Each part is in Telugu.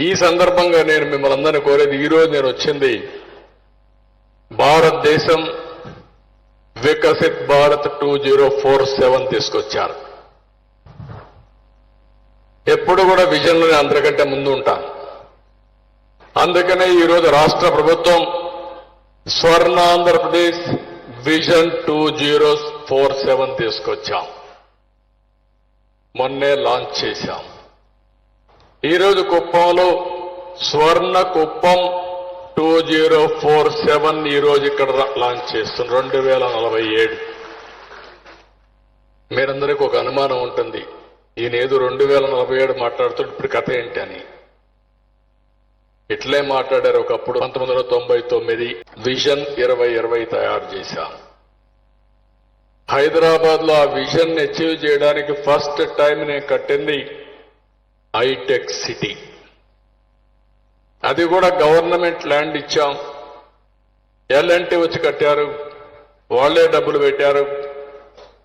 ఈ సందర్భంగా నేను మిమ్మల్ని అందరినీ కోరేది ఈరోజు నేను వచ్చింది భారతదేశం Viksit Bharat two zero four seven తీసుకొచ్చారు. ఎప్పుడు కూడా విజన్లోనే అందరికంటే ముందు ఉంటాను అందుకనే ఈరోజు రాష్ట్ర ప్రభుత్వం Swarna Andhra Pradesh vision two zero four seven తీసుకొచ్చాం. మొన్నే లాంచ్ చేశాం. ఈరోజు కుప్పంలో Swarna Kuppam two zero four seven ఈరోజు ఇక్కడ లాంచ్ చేస్తుంది. రెండు వేల నలభై ఏడు. మీరందరికీ ఒక అనుమానం ఉంటుంది. ఈయన ఏదో రెండు వేల నలభై ఏడు మాట్లాడుతూ ఇప్పుడు కథ ఏంటి అని. ఇట్లే మాట్లాడారు ఒకప్పుడు. పంతొమ్మిది వందల తొంభై తొమ్మిది విజన్ ఇరవై ఇరవై తయారు చేశాం. హైదరాబాద్లో ఆ విజన్ అచీవ్ చేయడానికి ఫస్ట్ టైం నేను కట్టింది హైటెక్ సిటీ. అది కూడా గవర్నమెంట్ ల్యాండ్ ఇచ్చాం. ఎల్ఎన్టీ వచ్చి కట్టారు. వాళ్ళే డబ్బులు పెట్టారు.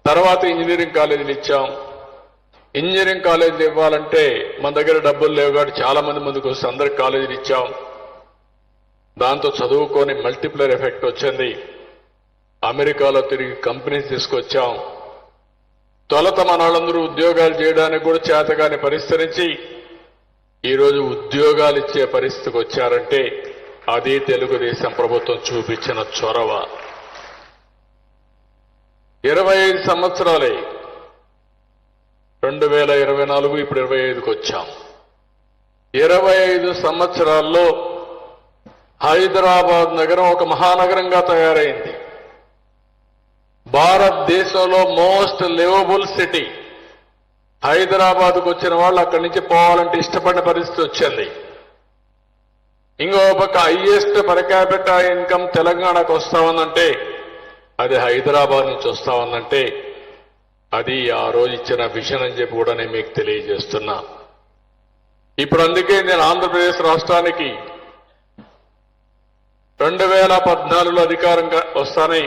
తర్వాత ఇంజనీరింగ్ కాలేజీలు ఇచ్చాం. ఇంజనీరింగ్ కాలేజీలు ఇవ్వాలంటే మన దగ్గర డబ్బులు లేవు కాబట్టి చాలా మంది ముందుకు వస్తే అందరికి కాలేజీలు ఇచ్చాం. దాంతో చదువుకొని మల్టిప్లర్ ఎఫెక్ట్ వచ్చింది. అమెరికాలో తిరిగి కంపెనీస్ తీసుకొచ్చాం. తొలత మనందరూ ఉద్యోగాలు చేయడానికి కూడా చేతగాని పరిస్థితి ఈరోజు ఉద్యోగాలు ఇచ్చే పరిస్థితికి వచ్చారంటే అది తెలుగుదేశం ప్రభుత్వం చూపించిన చొరవ. ఇరవై ఐదు సంవత్సరాలే. రెండు వేల ఇరవై నాలుగు ఇప్పుడు ఇరవై ఐదుకి వచ్చాం. ఇరవై ఐదు సంవత్సరాల్లో హైదరాబాద్ నగరం ఒక మహానగరంగా తయారైంది. భారతదేశంలో మోస్ట్ లివబుల్ సిటీ హైదరాబాద్కు వచ్చిన వాళ్ళు అక్కడి నుంచి పోవాలంటే ఇష్టపడిన పరిస్థితి వచ్చింది. ఇంకో పక్క హైయెస్ట్ పరకాపిట ఇన్కమ్ తెలంగాణకు వస్తా ఉందంటే అది హైదరాబాద్ నుంచి వస్తా ఉందంటే అది ఆ రోజు ఇచ్చిన విషయం అని చెప్పి కూడా నేను మీకు తెలియజేస్తున్నా. ఇప్పుడు అందుకే నేను ఆంధ్రప్రదేశ్ రాష్ట్రానికి రెండు వేల పద్నాలుగులో అధికారంగా వస్తానని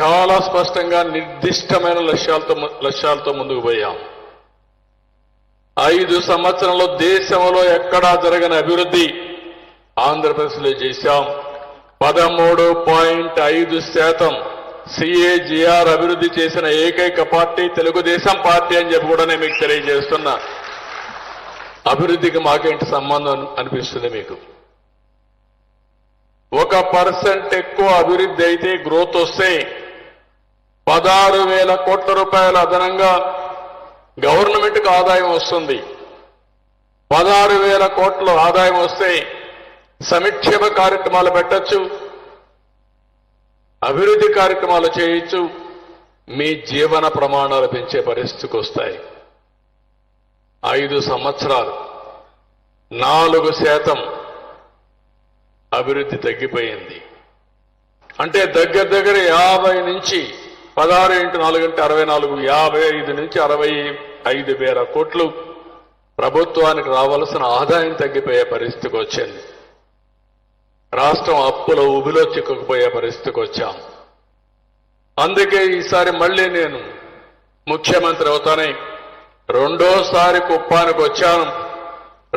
చాలా స్పష్టంగా నిర్దిష్టమైన లక్ష్యాలతో లక్ష్యాలతో ముందుకు పోయాం. ఐదు సంవత్సరంలో దేశంలో ఎక్కడా జరగని అభివృద్ధి ఆంధ్రప్రదేశ్లో చేశాం. పదమూడు పాయింట్ ఐదు శాతం సిఏజిఆర్ అభివృద్ధి చేసిన ఏకైక పార్టీ తెలుగుదేశం పార్టీ అని చెప్పి కూడా నేను మీకు తెలియజేస్తున్నా. అభివృద్ధికి మాకేంటి సంబంధం అని- అనిపిస్తుంది మీకు? ఒక పర్సెంట్ ఎక్కువ అభివృద్ధి అయితే గ్రోత్ వస్తే పదహారు వేల కోట్ల రూపాయల అదనంగా గవర్నమెంట్కు ఆదాయం వస్తుంది. పదహారు వేల కోట్ల ఆదాయం వస్తే సంక్షేమ కార్యక్రమాలు పెట్టొచ్చు అభివృద్ధి కార్యక్రమాలు చేయొచ్చు మీ జీవన ప్రమాణాలు పెంచే పరిస్థితికి వస్తాయి. ఐదు సంవత్సరాలు నాలుగు శాతం అభివృద్ధి తగ్గిపోయింది. అంటే దగ్గర దగ్గర యాభై నుంచి పదహారు ఇంటి నాలుగు అంటే అరవై నాలుగు? యాభై ఐదు నుంచి అరవై ఐదు వేల కోట్లు. ప్రభుత్వానికి రావాల్సిన ఆదాయం తగ్గిపోయే పరిస్థితికి వచ్చింది. రాష్ట్రం అప్పుల ఉబిలో చిక్కుకుపోయే పరిస్థితికి వచ్చాం. అందుకే ఈసారి మళ్ళీ నేను ముఖ్యమంత్రి అవుతానే రెండోసారి కుప్పానికి వచ్చాను.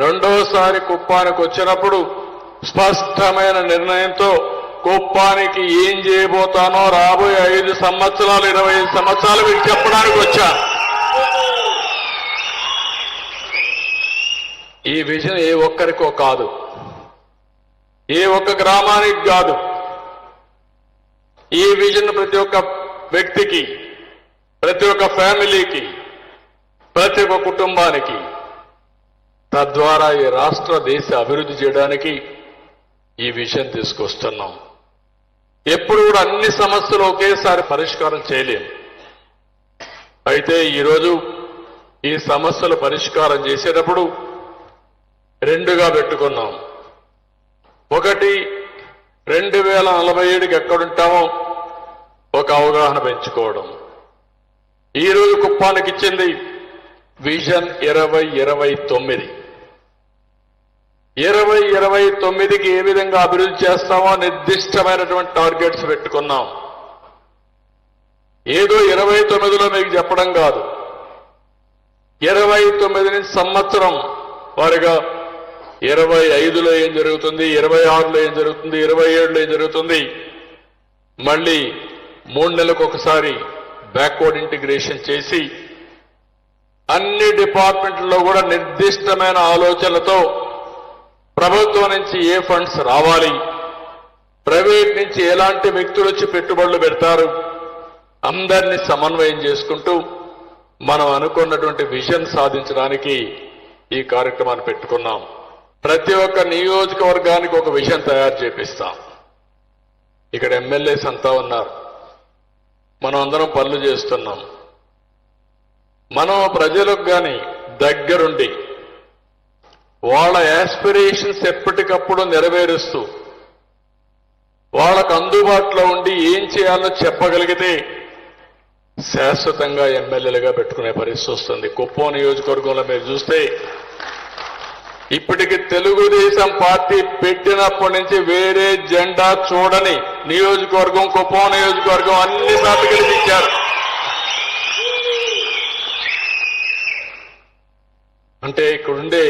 రెండోసారి కుప్పానికి వచ్చినప్పుడు స్పష్టమైన నిర్ణయంతో కుప్పానికి ఏం చేయబోతానో రాబోయే ఐదు సంవత్సరాలు ఇరవై ఐదు సంవత్సరాలు మీకు చెప్పడానికి వచ్చా. ఈ విజన్ ఏ ఒక్కరికో కాదు. ఏ ఒక్క గ్రామానికి కాదు. ఈ విజన్ ప్రతి ఒక్క వ్యక్తికి ప్రతి ఒక్క ఫ్యామిలీకి ప్రతి ఒక్క కుటుంబానికి తద్వారా ఈ రాష్ట్ర దేశ అభివృద్ధి చేయడానికి ఈ విషయం తీసుకొస్తున్నాం. ఎప్పుడు కూడా అన్ని సమస్యలు ఒకేసారి పరిష్కారం చేయలేము. అయితే ఈరోజు ఈ సమస్యలు పరిష్కారం చేసేటప్పుడు రెండుగా పెట్టుకున్నాం. ఒకటి రెండు వేల నలభై ఏడుకి ఎక్కడుంటామో ఒక అవగాహన పెంచుకోవడం. ఈరోజు కుప్పానికి ఇచ్చింది విజన్ ఇరవై ఇరవై తొమ్మిది. ఇరవై ఇరవై తొమ్మిదికి ఏ విధంగా అభివృద్ధి చేస్తామో నిర్దిష్టమైనటువంటి టార్గెట్స్ పెట్టుకున్నాం. ఏదో ఇరవై తొమ్మిదిలో మీకు చెప్పడం కాదు. ఇరవై తొమ్మిది నుంచి సంవత్సరం వారిగా ఇరవై ఐదులో ఏం జరుగుతుంది ఇరవై ఆరులో ఏం జరుగుతుంది ఇరవై ఏడులో ఏం జరుగుతుంది? మళ్ళీ మూడు నెలలకు ఒకసారి బ్యాక్వర్డ్ ఇంటిగ్రేషన్ చేసి అన్ని డిపార్ట్మెంట్లలో కూడా నిర్దిష్టమైన ఆలోచనలతో ప్రభుత్వం నుంచి ఏ ఫండ్స్ రావాలి? ప్రైవేట్ నుంచి ఎలాంటి వ్యక్తులు వచ్చి పెట్టుబడులు పెడతారు? అందరినీ సమన్వయం చేసుకుంటూ మనం అనుకున్నటువంటి విజన్ సాధించడానికి ఈ కార్యక్రమాన్ని పెట్టుకున్నాం. ప్రతి ఒక్క నియోజకవర్గానికి ఒక విజన్ తయారు చేపిస్తాం. ఇక్కడ ఎమ్మెల్యేస్ అంతా ఉన్నారు. మనం అందరం పనులు చేస్తున్నాం. మనం ప్రజలకు కానీ దగ్గరుండి వాళ్ళ యాస్పిరేషన్స్ ఎప్పటికప్పుడు నెరవేరుస్తూ వాళ్ళకు అందుబాటులో ఉండి ఏం చేయాలో చెప్పగలిగితే శాశ్వతంగా ఎమ్మెల్యేలుగా పెట్టుకునే పరిస్థితి వస్తుంది. కుప్పం నియోజకవర్గంలో మీరు చూస్తే ఇప్పటికి తెలుగుదేశం పార్టీ పెట్టినప్పటి నుంచి వేరే జెండా చూడని నియోజకవర్గం కుప్పం నియోజకవర్గం అన్ని సార్లు గెలిపించారు. అంటే ఇక్కడుండే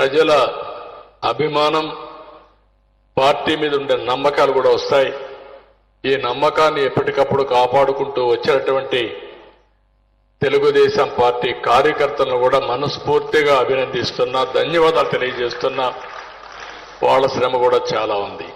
ప్రజల అభిమానం పార్టీ మీద ఉండే నమ్మకాలు కూడా వస్తాయి. ఈ నమ్మకాన్ని ఎప్పటికప్పుడు కాపాడుకుంటూ వచ్చినటువంటి తెలుగుదేశం పార్టీ కార్యకర్తలను కూడా మనస్ఫూర్తిగా అభినందిస్తున్నా ధన్యవాదాలు తెలియజేస్తున్నా. వాళ్ళ శ్రమ కూడా చాలా ఉంది.